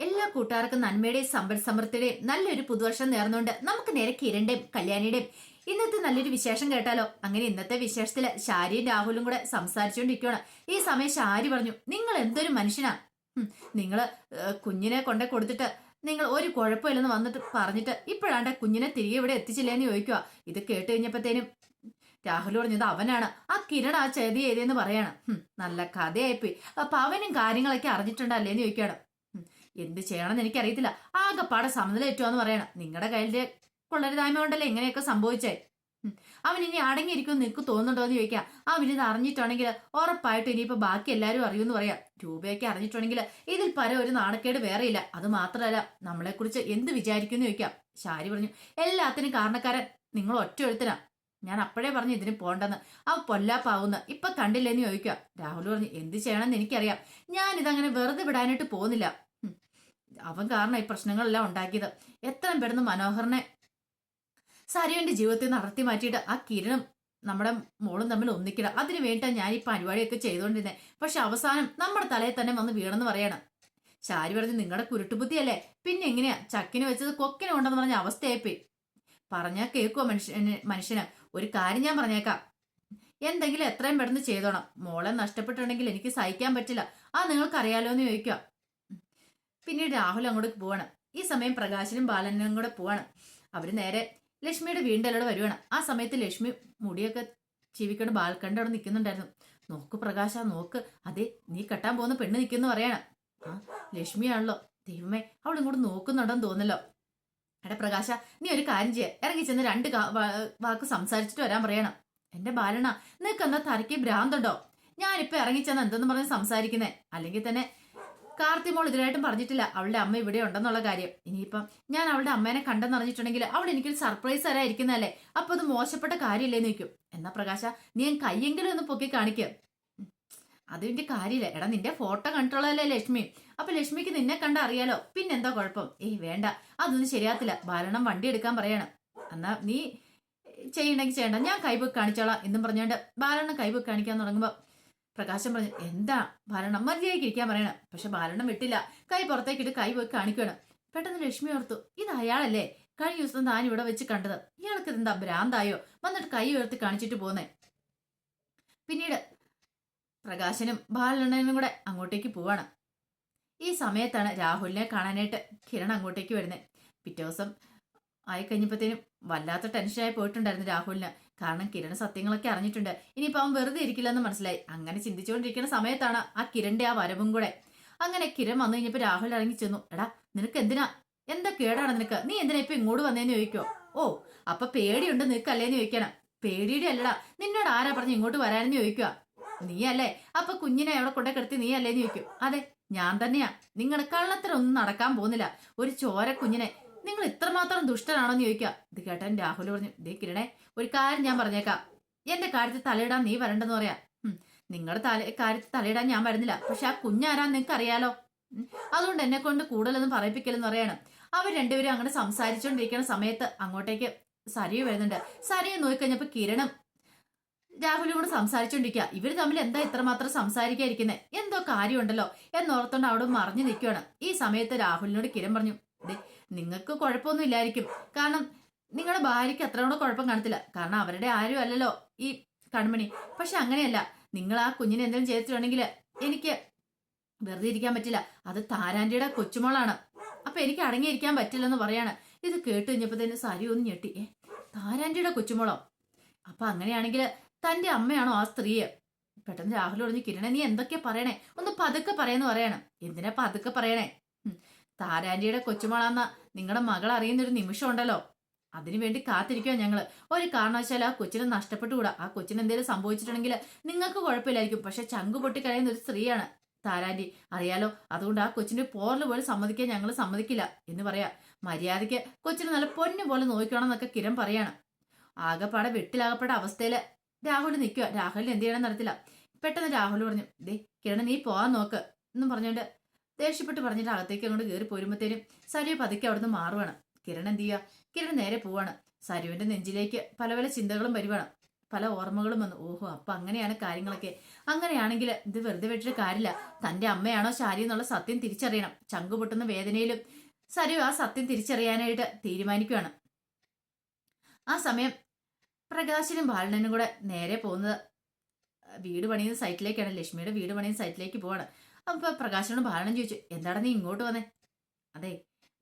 എല്ലാ കൂട്ടുകാർക്കും നന്മയുടെയും സമ്പൽ സമൃദ്ധിയുടെയും നല്ലൊരു പുതുവർഷം നേർന്നുകൊണ്ട് നമുക്ക് നേരെ കിരണ്ടേയും കല്യാണിയുടെയും. ഇന്നത്തെ നല്ലൊരു വിശേഷം കേട്ടാലോ? അങ്ങനെ ഇന്നത്തെ വിശേഷത്തിൽ ശാരിയും രാഹുലും കൂടെ സംസാരിച്ചുകൊണ്ടിരിക്കുകയാണ്. ഈ സമയം ശാരി പറഞ്ഞു നിങ്ങൾ എന്തൊരു മനുഷ്യനാ? നിങ്ങൾ കുഞ്ഞിനെ കൊണ്ടേ കൊടുത്തിട്ട് നിങ്ങൾ ഒരു കുഴപ്പമില്ലെന്ന് വന്നിട്ട് പറഞ്ഞിട്ട് ഇപ്പോഴാണ്ട് കുഞ്ഞിനെ തിരികെ ഇവിടെ എത്തിച്ചില്ലേന്ന് ചോദിക്കുക ഇത് കേട്ട് കഴിഞ്ഞപ്പോഴത്തേനും രാഹുൽ പറഞ്ഞത് അവനാണ്. ആ കിരൺ ആ ചെതി ചെയ്തെന്ന് പറയാണ്. നല്ല കഥയായിപ്പോയി. അപ്പൊ അവനും കാര്യങ്ങളൊക്കെ അറിഞ്ഞിട്ടുണ്ടല്ലേന്ന് ചോദിക്കുകയാണ്. ഹും, എന്ത് ചെയ്യണമെന്ന് എനിക്കറിയത്തില്ല. ആകെപ്പാടെ സമനിലേറ്റുവാന്ന് പറയണം. നിങ്ങളുടെ കയ്യിലെ കൊള്ളരുതായ്മ കൊണ്ടല്ലേ ഇങ്ങനെയൊക്കെ സംഭവിച്ചേ? അവൻ ഇനി അടങ്ങിയിരിക്കും നിനക്ക് തോന്നുന്നുണ്ടോ എന്ന് ചോദിക്കാം. അവൻ ഇത് അറിഞ്ഞിട്ടുണ്ടെങ്കിൽ ഉറപ്പായിട്ട് ഇനിയിപ്പോ ബാക്കി എല്ലാവരും അറിയുമെന്ന് പറയാം. രൂപയൊക്കെ അറിഞ്ഞിട്ടുണ്ടെങ്കിൽ ഇതിൽ പല ഒരു നാണക്കേട് വേറെയില്ല. അത് മാത്രമല്ല നമ്മളെക്കുറിച്ച് എന്ത് വിചാരിക്കുമെന്ന് ചോദിക്കാം. ശാരി പറഞ്ഞു എല്ലാത്തിനും കാരണക്കാരൻ നിങ്ങൾ ഒറ്റ എഴുത്തിനാ ഞാൻ അപ്പോഴേ പറഞ്ഞു ഇതിന് പോണ്ടെന്ന്. ആ പൊല്ലാപ്പാവുന്ന. ഇപ്പൊ കണ്ടില്ലെന്ന് ചോദിക്കുക രാഹുൽ പറഞ്ഞു എന്ത് ചെയ്യണമെന്ന് എനിക്കറിയാം. ഞാൻ ഇതങ്ങനെ വെറുതെ വിടാനായിട്ട് പോകുന്നില്ല. അവൻ കാരണം ഈ പ്രശ്നങ്ങളെല്ലാം ഉണ്ടാക്കിയത്. എത്രയും പെട്ടെന്ന് മനോഹറിനെ സരിയന്റെ ജീവിതത്തിൽ നടത്തി മാറ്റിയിട്ട് ആ കിരണം നമ്മുടെ മോളും തമ്മിൽ ഒന്നിക്കണം. അതിനു വേണ്ടിയിട്ടാണ് ഞാൻ ഈ പരിപാടിയൊക്കെ ചെയ്തുകൊണ്ടിരുന്നത് പക്ഷെ അവസാനം നമ്മുടെ തലയിൽ തന്നെ വന്ന് വീണെന്ന് പറയണം. ശാരി പറഞ്ഞ് നിങ്ങളുടെ കുരുട്ടുബുദ്ധിയല്ലേ? പിന്നെ എങ്ങനെയാ? ചക്കിന് വെച്ചത് കൊക്കിനെ ഉണ്ടെന്ന് പറഞ്ഞ അവസ്ഥയായിപ്പോയി. പറഞ്ഞാൽ കേൾക്കുമോ മനുഷ്യന് മനുഷ്യന്? ഒരു കാര്യം ഞാൻ പറഞ്ഞേക്കാം. എന്തെങ്കിലും എത്രയും പെട്ടെന്ന് ചെയ്തോണം. മോളെ നഷ്ടപ്പെട്ടിട്ടുണ്ടെങ്കിൽ എനിക്ക് സഹിക്കാൻ പറ്റില്ല. ആ നിങ്ങൾക്കറിയാലോ എന്ന് ചോദിക്കുക പിന്നീട് രാഹുൽ അങ്ങോട്ട് പോവാണ്. ഈ സമയം പ്രകാശനും ബാലനും കൂടെ പോവാണ്. അവർ നേരെ ലക്ഷ്മിയുടെ അവിടെ വരുവാണ്. ആ സമയത്ത് ലക്ഷ്മി മുടിയൊക്കെ ചീവിക്കൊണ്ട് ബാൽക്കണ്ട് അവിടെ നിൽക്കുന്നുണ്ടായിരുന്നു. നോക്ക് പ്രകാശ നോക്ക്. അതെ നീ കെട്ടാൻ പോകുന്ന പെണ്ണ് നിൽക്കുന്നു പറയണം. ആ ലക്ഷ്മിയാണല്ലോ. ദൈവമേ അവൾ ഇങ്ങോട്ട് നോക്കുന്നുണ്ടെന്ന് തോന്നല്ലോ എടാ പ്രകാശ നീ ഒരു കാര്യം ചെയ്യ. ഇറങ്ങി ചെന്ന് രണ്ട് വാക്ക് സംസാരിച്ചിട്ട് വരാൻ പറയണം. എന്റെ ബാലണ നിനക്ക് എന്താ തലയ്ക്ക് ഭ്രാന്തുണ്ടോ? ഞാനിപ്പോ ഇറങ്ങിച്ചെന്ന് എന്തെന്ന് പറഞ്ഞ് സംസാരിക്കുന്നേ? അല്ലെങ്കിൽ തന്നെ കാർത്തിമോൾ ഇതിനായിട്ടും പറഞ്ഞിട്ടില്ല. അവളുടെ അമ്മ ഇവിടെ ഉണ്ടെന്നുള്ള കാര്യം. ഇനിയിപ്പം ഞാൻ അവളുടെ അമ്മേനെ കണ്ടെന്ന് അറിഞ്ഞിട്ടുണ്ടെങ്കിൽ അവൾ എനിക്കൊരു സർപ്രൈസ് തരായിരിക്കുന്നതല്ലേ അപ്പൊ അത് മോശപ്പെട്ട കാര്യമില്ലേ നിൽക്കും എന്നാ പ്രകാശ നീ ഞാൻ കയ്യെങ്കിലും ഒന്ന് പൊക്കി കാണിക്കുക അതിന്റെ കാര്യമില്ല. എടാ നിന്റെ ഫോട്ടോ കണ്ടിട്ടുള്ളതല്ലേ ലക്ഷ്മി? അപ്പൊ ലക്ഷ്മിക്ക് നിന്നെ കണ്ട അറിയാലോ. പിന്നെന്താ കുഴപ്പം? ഏയ് വേണ്ട. അതൊന്നും ശരിയാത്തില്ല ബാലണം വണ്ടി എടുക്കാൻ പറയണം. എന്നാ നീ ചെയ്യണമെങ്കിൽ ചെയ്യണ്ട. ഞാൻ കൈബുക്ക് കാണിച്ചോളാം എന്നും പറഞ്ഞുകൊണ്ട് ബാലണ്ണം കൈബുക്ക് കാണിക്കാൻ തുടങ്ങുമ്പോ പ്രകാശം പറഞ്ഞു എന്താ ഭരണം? മതിയായി ഇരിക്കാൻ പറയണം. പക്ഷെ ഭരണം വിട്ടില്ല. കൈ പുറത്തേക്കിട്ട് കൈ പോയി കാണിക്കണം. പെട്ടെന്ന് ലക്ഷ്മി ഓർത്തു ഇത് അയാളല്ലേ? കഴിഞ്ഞ ദിവസം താൻ ഇവിടെ വെച്ച് കണ്ടത്. ഇയാൾക്ക് ഇതെന്താ ഭ്രാന്തായോ? വന്നിട്ട് കൈ ഉയർത്തി കാണിച്ചിട്ട് പോന്നേ. പിന്നീട് പ്രകാശനും ബാലണ്ണനും കൂടെ അങ്ങോട്ടേക്ക് പോവാണ്. ഈ സമയത്താണ് രാഹുലിനെ കാണാനായിട്ട് കിരൺ അങ്ങോട്ടേക്ക് വരുന്നത് പിറ്റേ ദിവസം ആയി കഴിഞ്ഞപ്പോഴത്തേനും വല്ലാത്ത ടെൻഷനായി പോയിട്ടുണ്ടായിരുന്നു രാഹുലിന്. കാരണം കിരൺ സത്യങ്ങളൊക്കെ അറിഞ്ഞിട്ടുണ്ട്. ഇനിയിപ്പോൾ അവൻ വെറുതെ ഇരിക്കില്ലെന്ന് മനസ്സിലായി. അങ്ങനെ ചിന്തിച്ചുകൊണ്ടിരിക്കുന്ന സമയത്താണ് ആ കിരണിന്റെ ആ വരവും കൂടെ. അങ്ങനെ കിരൺ വന്നു കഴിഞ്ഞപ്പോൾ രാഹുൽ ഇറങ്ങി ചെന്നു. എടാ നിനക്ക് എന്തിനാ? എന്താ കേടാണ് നിനക്ക്? നീ എന്തിനാ ഇപ്പൊ ഇങ്ങോട്ട് വന്നേന്ന് ചോദിക്കോ ഓ അപ്പൊ പേടിയുണ്ട് നിനക്കല്ലേന്ന് ചോദിക്കണം പേടിയുടെ അല്ലടാ. നിന്നോട് ആരാ പറഞ്ഞ് ഇങ്ങോട്ട് വരാനെന്ന് ചോദിക്കുക നീയല്ലേ. അപ്പൊ കുഞ്ഞിനെ അവിടെ കൊണ്ടേ കിടത്തി നീ അല്ലേന്ന് ചോദിക്കും. അതെ ഞാൻ തന്നെയാ. നിങ്ങൾ കള്ളത്തിനൊന്നും നടക്കാൻ പോകുന്നില്ല. ഒരു ചോര കുഞ്ഞിനെ നിങ്ങൾ ഇത്രമാത്രം ദുഷ്ടനാണോന്ന് ചോദിക്കുക. ഇത് കേട്ടാൻ രാഹുൽ പറഞ്ഞു ദേ കിരണേ ഒരു കാര്യം ഞാൻ പറഞ്ഞേക്കാം. എന്റെ കാര്യത്തിൽ തലയിടാൻ നീ വരണ്ടെന്ന് പറയാ. നിങ്ങളുടെ തല കാര്യത്തിൽ തലയിടാൻ ഞാൻ വരുന്നില്ല. പക്ഷെ ആ കുഞ്ഞാരാന്ന് നിങ്ങൾക്ക് അറിയാലോ. അതുകൊണ്ട് എന്നെ കൊണ്ട് കൂടുതലൊന്നും പറയിപ്പിക്കലെന്ന് പറയാണ്. അവർ രണ്ടുപേരും അങ്ങനെ സംസാരിച്ചുകൊണ്ടിരിക്കുന്ന സമയത്ത് അങ്ങോട്ടേക്ക് സരിയു വരുന്നുണ്ട്. സരിയെ നോക്കിക്കഴിഞ്ഞപ്പോ കിരണം രാഹുലും കൂടെ സംസാരിച്ചോണ്ടിരിക്കുക ഇവർ തമ്മിൽ എന്താ ഇത്രമാത്രം സംസാരിക്കാതിരിക്കുന്നത് എന്തോ കാര്യമുണ്ടല്ലോ എന്നോർത്തോണ്ട് അവിടെ മറിഞ്ഞു നിൽക്കുകയാണ് ഈ സമയത്ത് രാഹുലിനോട് കിരൺ പറഞ്ഞു നിങ്ങൾക്ക് കുഴപ്പമൊന്നും ഇല്ലായിരിക്കും. കാരണം നിങ്ങളുടെ ഭാര്യയ്ക്ക് അത്ര കൂടെ കുഴപ്പം കാണത്തില്ല. കാരണം അവരുടെ ആരും അല്ലല്ലോ ഈ കൺമണി. പക്ഷെ അങ്ങനെയല്ല. നിങ്ങൾ ആ കുഞ്ഞിനെ എന്തെങ്കിലും ചെയ്തിട്ടുണ്ടെങ്കിൽ എനിക്ക് വെറുതെ ഇരിക്കാൻ പറ്റില്ല. അത് താരാന്റിയുടെ കൊച്ചുമോളാണ്. അപ്പൊ എനിക്ക് അടങ്ങിയിരിക്കാൻ പറ്റില്ലെന്ന് പറയാണ്. ഇത് കേട്ട് കഴിഞ്ഞപ്പോഴത്തേന് സാരി ഒന്ന് ഞെട്ടി. ഏ താരാന്റിയുടെ കൊച്ചുമോളോ? അപ്പൊ അങ്ങനെയാണെങ്കിൽ തന്റെ അമ്മയാണോ ആ സ്ത്രീയെ? പെട്ടെന്ന് രാഹുൽ പറഞ്ഞു കിരണേ നീ എന്തൊക്കെയാ പറയണേ? ഒന്ന് പതുക്കെ പറയാന്ന് പറയണം. എന്തിനാ പതുക്കെ പറയണേ. താരാന്റിയുടെ കൊച്ചുമോളാന്ന നിങ്ങളുടെ മകൾ അറിയുന്നൊരു നിമിഷം ഉണ്ടല്ലോ അതിനു വേണ്ടി കാത്തിരിക്കുക ഞങ്ങൾ. ഒരു കാരണവശാലും ആ കൊച്ചിനെ നഷ്ടപ്പെട്ടുകൂടാ. ആ കൊച്ചിന് എന്തെങ്കിലും സംഭവിച്ചിട്ടുണ്ടെങ്കിൽ നിങ്ങൾക്ക് കുഴപ്പമില്ലായിരിക്കും. പക്ഷെ ചങ്കു പൊട്ടി കഴിയുന്ന ഒരു സ്ത്രീയാണ് താരാന്റി അറിയാലോ അതുകൊണ്ട് ആ കൊച്ചിന്റെ പോറിൽ പോലും സമ്മതിക്കാൻ ഞങ്ങൾ സമ്മതിക്കില്ല. എന്ന് പറയാ. മര്യാദയ്ക്ക് കൊച്ചിനെ നല്ല പൊന്നു പോലെ നോക്കണം എന്നൊക്കെ കിരൺ പറയാണ്. ആകെപ്പാടെ വെട്ടിലാകപ്പെട്ട അവസ്ഥയിൽ രാഹുൽ നിൽക്കുക രാഹുലിന് എന്ത് ചെയ്യണം നടത്തില്ല പെട്ടെന്ന് രാഹുൽ പറഞ്ഞു ദേ കിരൺ നീ പോവാൻ നോക്ക് എന്നും പറഞ്ഞുകൊണ്ട് ദേഷ്യപ്പെട്ട് പറഞ്ഞിട്ട് അകത്തേക്ക് അങ്ങോട്ട് കയറി പോരുമ്പോഴത്തേനും സരു പതുക്കെ അവിടുന്ന് മാറുവാണ്. കിരൺ എന്ത് ചെയ്യുക കിരൺ നേരെ പോവാണ്. സരുവിന്റെ നെഞ്ചിലേക്ക് പല പല ചിന്തകളും വരുവാണ്. പല ഓർമ്മകളും വന്നു. ഓഹോ അപ്പൊ അങ്ങനെയാണ് കാര്യങ്ങളൊക്കെ. അങ്ങനെയാണെങ്കിൽ ഇത് വെറുതെ വെച്ചിട്ട് കാര്യമില്ല. തന്റെ അമ്മയാണോ ശാരി എന്നുള്ള സത്യം തിരിച്ചറിയണം. ചങ്കു പൊട്ടുന്ന വേദനയിലും സരു ആ സത്യം തിരിച്ചറിയാനായിട്ട് തീരുമാനിക്കുകയാണ് ആ സമയം പ്രകാശിനും ബാലനും കൂടെ നേരെ പോകുന്നത് വീട് പണിയുന്ന സൈറ്റിലേക്കാണ് ലക്ഷ്മിയുടെ വീട് പണിയുന്ന സൈറ്റിലേക്ക് പോവാണ്. അപ്പൊ പ്രകാശനോട് ബാലനും ചോദിച്ചു എന്താണ് നീ ഇങ്ങോട്ട് വന്നേ? അതെ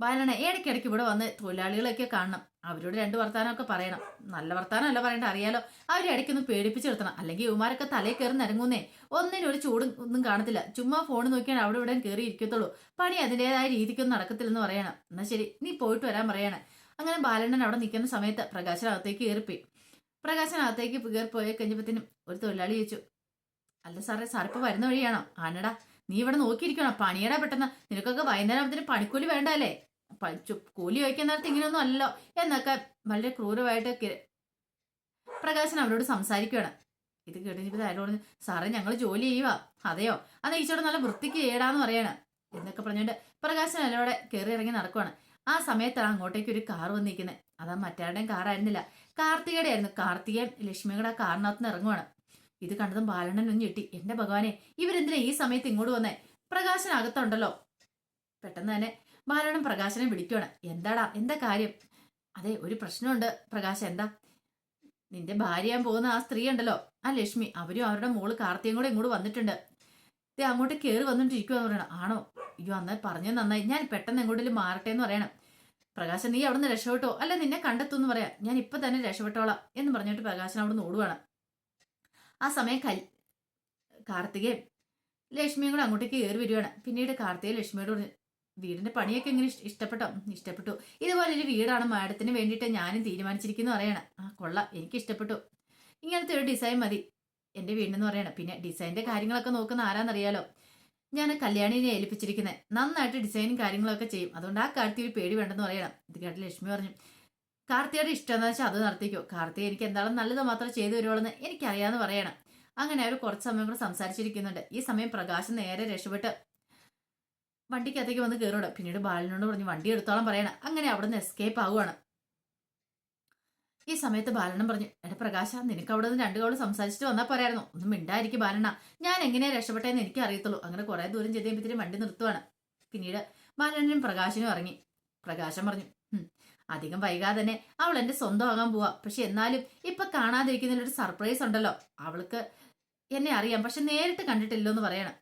ബാലനെ ഇടയ്ക്കിടയ്ക്ക് ഇവിടെ വന്ന് തൊഴിലാളികളെയൊക്കെ കാണണം. അവരോട് രണ്ട് വർത്താനമൊക്കെ പറയണം. നല്ല വർത്താനം അല്ല പറയണ്ട അറിയാലോ. അവരെ ഇടയ്ക്കൊന്ന് പേടിപ്പിച്ചു നിർത്തണം. അല്ലെങ്കിൽ ഇവമാരൊക്കെ തലയിൽ കയറി ഇറങ്ങുന്നേ ഒന്നിനും ഒരു ചൂടും ഒന്നും കാണത്തില്ല. ചുമ്മാ ഫോൺ നോക്കിയാണ് അവിടെ ഇവിടെ കയറി ഇരിക്കത്തുള്ളൂ. പണി അതിന്റെതായ രീതിക്കൊന്നും നടക്കത്തില്ലെന്ന് പറയണം. എന്നാ ശരി നീ പോയിട്ട് വരാൻ പറയണം. അങ്ങനെ ബാലണ്ണൻ അവിടെ നിൽക്കുന്ന സമയത്ത് പ്രകാശനകത്തേക്ക് കയറിപ്പോയി. പ്രകാശനകത്തേക്ക് കയറി പോയി കഴിഞ്ഞപ്പോഴത്തേനും ഒരു തൊഴിലാളി ചോദിച്ചു അല്ല സാറേ സാർ ഇപ്പൊ വരുന്ന വഴിയാണോ? ആനടാ നീ ഇവിടെ നോക്കിയിരിക്കണം? പണിയടാ പെട്ടെന്ന്. നിനക്കൊക്കെ വൈകുന്നേരം ആകുമ്പത്തിന് പണിക്കൂലി വേണ്ടല്ലേ കൂലി വയ്ക്കുന്ന നേരത്ത് ഇങ്ങനെയൊന്നും അല്ലല്ലോ. എന്നൊക്കെ വളരെ ക്രൂരമായിട്ട് പ്രകാശൻ അവരോട് സംസാരിക്കുകയാണ് ഇത് കേട്ടിട്ട് പറഞ്ഞു സാറേ ഞങ്ങൾ ജോലി ചെയ്യുക അതെയോ? അത് ഈച്ചോട് നല്ല വൃത്തിക്ക് ചെയ്യടാന്ന് പറയാണ്. എന്നൊക്കെ പറഞ്ഞുകൊണ്ട് പ്രകാശൻ അയാളോടെ കയറി ഇറങ്ങി നടക്കുവാണ്. ആ സമയത്താണ് അങ്ങോട്ടേക്ക് ഒരു കാർ വന്നിരിക്കുന്നത് അതാ മറ്റാരുടെയും കാറായിരുന്നില്ല കാർത്തികയുടെ ആയിരുന്നു കാർത്തികയും ലക്ഷ്മിയുടെ ആ കാറിനകത്ത് നിന്ന് ഇറങ്ങുവാണ്. ഇത് കണ്ടതും ബാലണ്ണൻ ഒന്ന് ഞെട്ടി. എന്റെ ഭഗവാനെ ഇവരെന്തിനാ ഈ സമയത്ത് ഇങ്ങോട്ട് വന്നേ? പ്രകാശൻ അകത്തുണ്ടല്ലോ പെട്ടെന്ന് തന്നെ ബാലണ്ണൻ പ്രകാശനെ വിളിക്കുവാണ്. എന്താടാ എന്താ കാര്യം? അതെ ഒരു പ്രശ്നമുണ്ട്. പ്രകാശ എന്താ? നിന്റെ ഭാര്യയാൻ പോകുന്ന ആ സ്ത്രീ ഉണ്ടല്ലോ. ആ ലക്ഷ്മി അവരും അവരുടെ മോൾ കാർത്തിയും കൂടെ ഇങ്ങോട്ട് വന്നിട്ടുണ്ട്. ഇത് അങ്ങോട്ട് കയറി വന്നിട്ടിരിക്കുവാന്ന് പറയണം. ആണോ? അയ്യോ അന്ന് പറഞ്ഞത് നന്നായി. ഞാൻ പെട്ടെന്ന് എങ്ങോട്ടും മാറട്ടെ എന്ന് പറയണം. പ്രകാശൻ നീ അവിടുന്ന് രക്ഷപ്പെട്ടോ? അല്ല നിന്നെ കണ്ടെത്തുമെന്ന് പറയാം. ഞാൻ ഇപ്പൊ തന്നെ രക്ഷപ്പെട്ടോളാം എന്ന് പറഞ്ഞിട്ട് പ്രകാശൻ അവിടുന്ന് ഓടുവാണ്. ആ സമയം കൽ കാർത്തികയും ലക്ഷ്മിയും കൂടെ അങ്ങോട്ടേക്ക് കയറി വരികയാണ്. പിന്നീട് കാർത്തിക ലക്ഷ്മിയോട് വീടിന്റെ പണിയൊക്കെ എങ്ങനെ ഇഷ്ടപ്പെട്ടോ? ഇഷ്ടപ്പെട്ടു. ഇതുപോലെ ഒരു വീടാണ് മാഡത്തിന് വേണ്ടിയിട്ട് ഞാനും തീരുമാനിച്ചിരിക്കുന്നു പറയണം. ആ കൊള്ളാം. എനിക്ക് ഇഷ്ടപ്പെട്ടു. ഇങ്ങനത്തെ ഒരു ഡിസൈൻ മതി. എന്റെ വീടിനെന്ന് പറയണം. പിന്നെ ഡിസൈനിന്റെ കാര്യങ്ങളൊക്കെ നോക്കുന്ന ആരാന്നറിയാലോ? ഞാൻ കല്യാണിനെ ഏൽപ്പിച്ചിരിക്കുന്നത് നന്നായിട്ട് ഡിസൈനും കാര്യങ്ങളൊക്കെ ചെയ്യും. അതുകൊണ്ട് ആ കാര്യത്തിൽ ഒരു പേടി വേണ്ടെന്ന് പറയണം. ഇത് കേട്ട് ലക്ഷ്മി പറഞ്ഞു കാർത്തിയുടെ ഇഷ്ടം എന്ന് വെച്ചാൽ അത് നടത്തിക്കോ കാർത്തി എനിക്ക് എന്താണെന്ന് നല്ലത് മാത്രം ചെയ്തു വരുവോളെന്ന് എനിക്കറിയാന്ന് പറയണം. അങ്ങനെ അവർ കുറച്ച് സമയം കൂടെ സംസാരിച്ചിരിക്കുന്നുണ്ട്. ഈ സമയം പ്രകാശം നേരെ രക്ഷപ്പെട്ട് വണ്ടിക്കകത്തേക്ക് വന്ന് കയറിവിടും പിന്നീട് ബാലനോട് പറഞ്ഞു വണ്ടി എടുത്തോളം പറയണം. അങ്ങനെ അവിടെ നിന്ന് എസ്കേപ്പ് ആവുകയാണ് ഈ സമയത്ത് ബാലനം പറഞ്ഞു എടാ പ്രകാശ നിനക്ക് അവിടെ നിന്ന് രണ്ടു കവൾ സംസാരിച്ചിട്ട് വന്നാൽ പോരായിരുന്നു. ഒന്നും മിണ്ടായിരിക്കും ബാലണ്ണ ഞാൻ എങ്ങനെയാ രക്ഷപ്പെട്ടെന്ന് എനിക്ക് അറിയത്തുള്ളൂ. അങ്ങനെ കുറെ ദൂരം ചെല്ലുമ്പോഴത്തേനും വണ്ടി നിർത്തുവാണ്. പിന്നീട് ബാലണ്ണനും പ്രകാശനും ഇറങ്ങി. പ്രകാശം പറഞ്ഞു "ഹും, അധികം വൈകാതെ തന്നെ അവൾ എന്റെ സ്വന്തമാകാൻ പോവാ. പക്ഷെ എന്നാലും ഇപ്പൊ കാണാതിരിക്കുന്നതിൽ ഒരു സർപ്രൈസ് ഉണ്ടല്ലോ. അവൾക്ക് എന്നെ അറിയാം. പക്ഷെ നേരിട്ട് കണ്ടിട്ടില്ലോ എന്ന് പറയണം.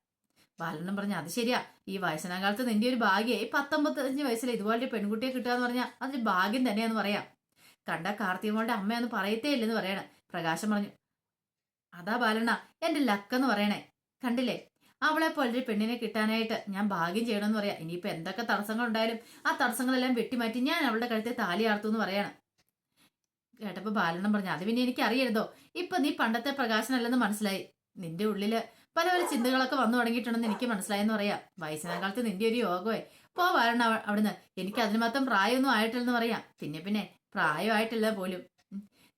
ബാലണ്ണൻ പറഞ്ഞു അത് ശരിയാ. ഈ വയസ്സനാകാലത്ത് നിന്റെ ഒരു ഭാഗ്യമായി പത്തൊമ്പത്തഞ്ച് വയസ്സിൽ ഇതുപോലൊരു പെൺകുട്ടിയെ കിട്ടുക എന്ന് പറഞ്ഞാൽ അതൊരു ഭാഗ്യം തന്നെയാന്ന് പറയാം. കണ്ട കാർത്തികമോളുടെ അമ്മയൊന്നും പറയത്തേ ഇല്ലെന്ന് പറയണേ. പ്രകാശം പറഞ്ഞു അതാ ബാലണ്ണ എന്റെ ലക്കെന്ന് പറയണേ. കണ്ടില്ലേ? അവളെ പോലൊരു പെണ്ണിനെ കിട്ടാനായിട്ട് ഞാൻ ഭാഗ്യം ചെയ്യണമെന്ന് പറയാം. ഇനിയിപ്പോൾ എന്തൊക്കെ തടസ്സങ്ങൾ ഉണ്ടായാലും ആ തടസ്സങ്ങളെല്ലാം വെട്ടിമാറ്റി ഞാൻ അവളുടെ കഴുത്തെ താലി ആർത്തു എന്ന് പറയണം. കേട്ടപ്പോൾ ബാലണ്ണം പറഞ്ഞു അത് പിന്നെ എനിക്ക് അറിയരുതോ ഇപ്പൊ നീ പണ്ടത്തെ പ്രകാശനല്ലെന്ന് മനസ്സിലായി. നിന്റെ ഉള്ളിൽ പല പല ചിന്തകളൊക്കെ വന്നു തുടങ്ങിയിട്ടുണ്ടെന്ന് എനിക്ക് മനസ്സിലായെന്ന് പറയാം. വയസ്സിനകാലത്ത് നിന്റെ ഒരു യോഗമേ. പോ അവ- അവിടുന്ന്. എനിക്ക് അതിന് മാത്രം പ്രായമൊന്നും ആയിട്ടില്ലെന്ന് പറയാം. പിന്നെ പിന്നെ പ്രായമായിട്ടില്ല പോലും.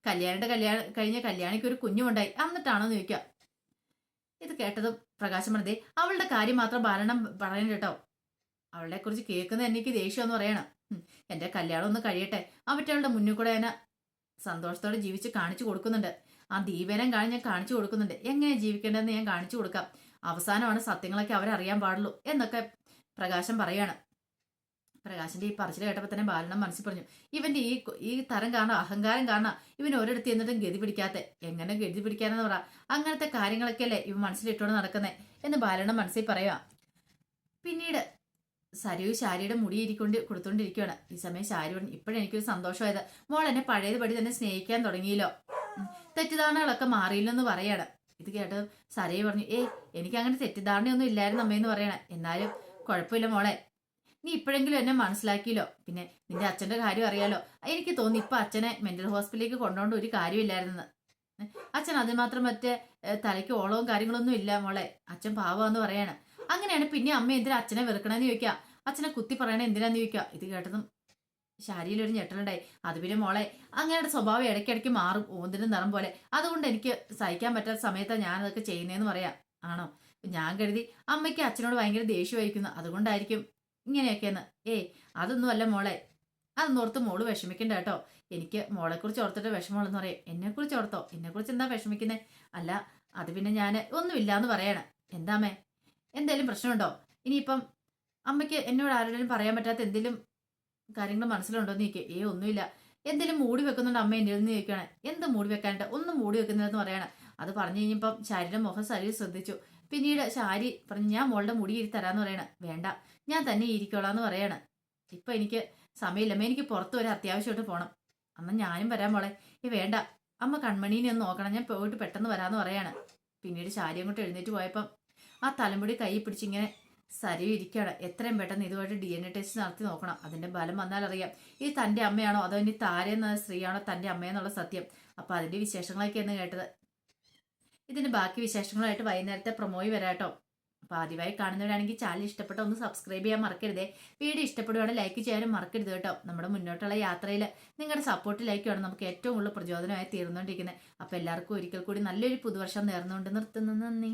കല്യാണിയുടെ കല്യാണം കഴിഞ്ഞ കല്യാണിക്ക് ഒരു കുഞ്ഞുമുണ്ടായി. എന്നിട്ടാണോ എന്ന് ചോദിക്കാം. ഇത് കേട്ടതും പ്രകാശം അവളുടെ കാര്യം മാത്രം ഭരണം പറയണം കേട്ടോ. അവളെ കുറിച്ച് കേൾക്കുന്ന എനിക്ക് ദേഷ്യമെന്ന് പറയണം. എന്റെ കല്യാണം ഒന്ന് കഴിയട്ടെ. അവറ്റകളുടെ മുന്നിൽ കൂടെ ഞാൻ സന്തോഷത്തോടെ ജീവിച്ച് കാണിച്ചു കൊടുക്കുന്നുണ്ട്. ആ ദീപനം കാണി ഞാൻ കാണിച്ചു കൊടുക്കുന്നുണ്ട്. എങ്ങനെ ജീവിക്കേണ്ടതെന്ന് ഞാൻ കാണിച്ചു കൊടുക്കാം. അവസാനമാണ് സത്യങ്ങളൊക്കെ അവരറിയാൻ പാടുള്ളൂ എന്നൊക്കെ പ്രകാശം പറയാണ്. പ്രകാശിന്റെ ഈ പറച്ചിൽ കേട്ടപ്പോൾ തന്നെ ബാലനം മനസ്സിൽ പറഞ്ഞു ഇവന്റെ ഈ ഈ തരം കാണാം അഹങ്കാരം കാണാം ഇവൻ ഒരിടത്ത് എന്നിട്ടും ഗതി പിടിക്കാത്ത. എങ്ങനെ ഗതി പിടിക്കാനെന്ന് പറ. അങ്ങനത്തെ കാര്യങ്ങളൊക്കെ അല്ലേ ഇവൻ മനസ്സിലിട്ടോണ്ട് നടക്കുന്നേ? എന്ന് ബാലണം മനസ്സിൽ പറയാം പിന്നീട് സരിയു ശാരിയുടെ മുടി ഇരിക്കൊണ്ട് കൊടുത്തോണ്ടിരിക്കുകയാണ് ഈ സമയം ശാരി പറഞ്ഞു ഇപ്പോഴെനിക്കൊരു സന്തോഷമായത്. മോൾ എന്നെ പഴയതുപടി തന്നെ സ്നേഹിക്കാൻ തുടങ്ങിയല്ലോ. തെറ്റിദ്ധാരണകളൊക്കെ മാറിയില്ലെന്ന് പറയാണ്. ഇത് കേട്ട് സരയു പറഞ്ഞു ഏയ് എനിക്ക് അങ്ങനെ തെറ്റിദ്ധാരണയൊന്നും ഇല്ലായിരുന്നു അമ്മയെന്ന് പറയണേ. എന്നാലും കുഴപ്പമില്ല മോളെ. നീ ഇപ്പോഴെങ്കിലും എന്നെ മനസ്സിലാക്കിയല്ലോ. പിന്നെ നിന്റെ അച്ഛന്റെ കാര്യം അറിയാലോ. എനിക്ക് തോന്നി ഇപ്പൊ അച്ഛനെ മെന്റൽ ഹോസ്പിറ്റലിലേക്ക് കൊണ്ടുപോകേണ്ട ഒരു കാര്യമില്ലായിരുന്നു. അച്ഛൻ അതിമാത്രം മറ്റേ തലയ്ക്ക് ഓളവും കാര്യങ്ങളൊന്നും ഇല്ല മോളെ. അച്ഛൻ പാവാന്ന് പറയാണ്. അങ്ങനെയാണ് പിന്നെ അമ്മ എന്തിനാ അച്ഛനെ വെറുക്കണമെന്ന് ചോദിക്കുക അച്ഛനെ കുത്തി പറയണേ എന്തിനാന്ന് ചോദിക്കുക ഇത് കേട്ടതും ശാരിയിൽ ഒരു ഞെട്ടലുണ്ടായി. അത് പിന്നെ മോളെ അങ്ങയുടെ സ്വഭാവം ഇടയ്ക്കിടയ്ക്ക് മാറും. ഓന്തിന്റെ നിറം പോലെ. അതുകൊണ്ട് എനിക്ക് സഹിക്കാൻ പറ്റാത്ത സമയത്താണ് ഞാൻ അതൊക്കെ ചെയ്യുന്നതെന്ന് പറയാം. ആണോ? ഞാൻ കരുതി അമ്മയ്ക്ക് അച്ഛനോട് ഭയങ്കര ദേഷ്യമായിരിക്കുന്നു അതുകൊണ്ടായിരിക്കും ഇങ്ങനെയൊക്കെയെന്ന്. ഏയ് അതൊന്നും അല്ല മോളെ. അതൊന്നും ഓർത്ത് മോൾ വിഷമിക്കണ്ട കേട്ടോ. എനിക്ക് മോളെക്കുറിച്ച് ഓർത്തിട്ട് വിഷമമുള്ളെന്ന് പറയാം. എന്നെക്കുറിച്ച് ഓർത്തോ? എന്നെക്കുറിച്ച് എന്താ വിഷമിക്കുന്നത് അല്ല അത് പിന്നെ ഞാൻ ഒന്നുമില്ല എന്ന് പറയണം എന്താമേ എന്തേലും പ്രശ്നമുണ്ടോ? ഇനിയിപ്പം അമ്മയ്ക്ക് എന്നോട് ആരോടും പറയാൻ പറ്റാത്ത എന്തെങ്കിലും കാര്യങ്ങൾ മനസ്സിലുണ്ടോ എന്ന് ചോദിക്കുക ഏ ഒന്നുമില്ല. എന്തെങ്കിലും മൂടി വെക്കുന്നുണ്ട് അമ്മ എന്നിൽ നിന്ന് ചോദിക്കുകയാണ്. എന്ത് മൂടി വെക്കാനായിട്ട്? ഒന്നും മൂടി വെക്കുന്നില്ലെന്ന് പറയണം. അത് പറഞ്ഞു കഴിഞ്ഞപ്പം ശരീരം മുഖം ശരീരം ശ്രദ്ധിച്ചു. പിന്നീട് ശാരി പറഞ്ഞു ഞാൻ മോളുടെ മുടി തരാന്ന് പറയണ. വേണ്ട ഞാൻ തന്നെ ഇരിക്കോളാന്ന് പറയാണ്. ഇപ്പൊ എനിക്ക് സമയമില്ലമ്മ എനിക്ക് പുറത്തു വരെ അത്യാവശ്യമായിട്ട് പോകണം അന്ന് ഞാനും വരാൻ മോളെ. ഈ വേണ്ട. അമ്മ കൺമണീനെ ഒന്ന് നോക്കണം. ഞാൻ പോയിട്ട് പെട്ടെന്ന് വരാന്ന് പറയാണ്. പിന്നീട് ശാരി അങ്ങോട്ട് എഴുന്നേറ്റ് പോയപ്പം ആ തലമുടി കൈ പിടിച്ചിങ്ങനെ സരിവ് ഇരിക്കുകയാണ് എത്രയും പെട്ടെന്ന് ഇതുമായിട്ട് ഡി എൻ എ ടെസ്റ്റ് നടത്തി നോക്കണം. അതിന്റെ ബലം വന്നാൽ അറിയാം. ഈ തന്റെ അമ്മയാണോ? അതോ ഇനി താര എന്ന സ്ത്രീയാണോ തന്റെ അമ്മയെന്നുള്ള സത്യം. അപ്പൊ അതിന്റെ വിശേഷങ്ങളൊക്കെയാണ് കേട്ടത്. ഇതിന്റെ ബാക്കി വിശേഷങ്ങളായിട്ട് വൈകുന്നേരത്തെ പ്രൊമോയി വരാട്ടോ അപ്പോൾ ആദ്യമായി കാണുന്നവരാണെങ്കിൽ ചാനൽ ഇഷ്ടപ്പെട്ട ഒന്ന് സബ്സ്ക്രൈബ് ചെയ്യാൻ മറക്കരുതേ. വീഡിയോ ഇഷ്ടപ്പെടുവാണെങ്കിൽ ലൈക്ക് ചെയ്യാനും മറക്കരുത് കേട്ടോ. നമ്മുടെ മുന്നോട്ടുള്ള യാത്രയിൽ നിങ്ങളുടെ സപ്പോർട്ടിലേക്കാണ് നമുക്ക് ഏറ്റവും കൂടുതൽ പ്രചോദനമായി തീർന്നുകൊണ്ടിരിക്കുന്നത്. അപ്പോൾ എല്ലാവർക്കും ഒരിക്കൽ കൂടി നല്ലൊരു പുതുവർഷം നേർന്നുകൊണ്ട് നിർത്തുന്നു. നന്ദി.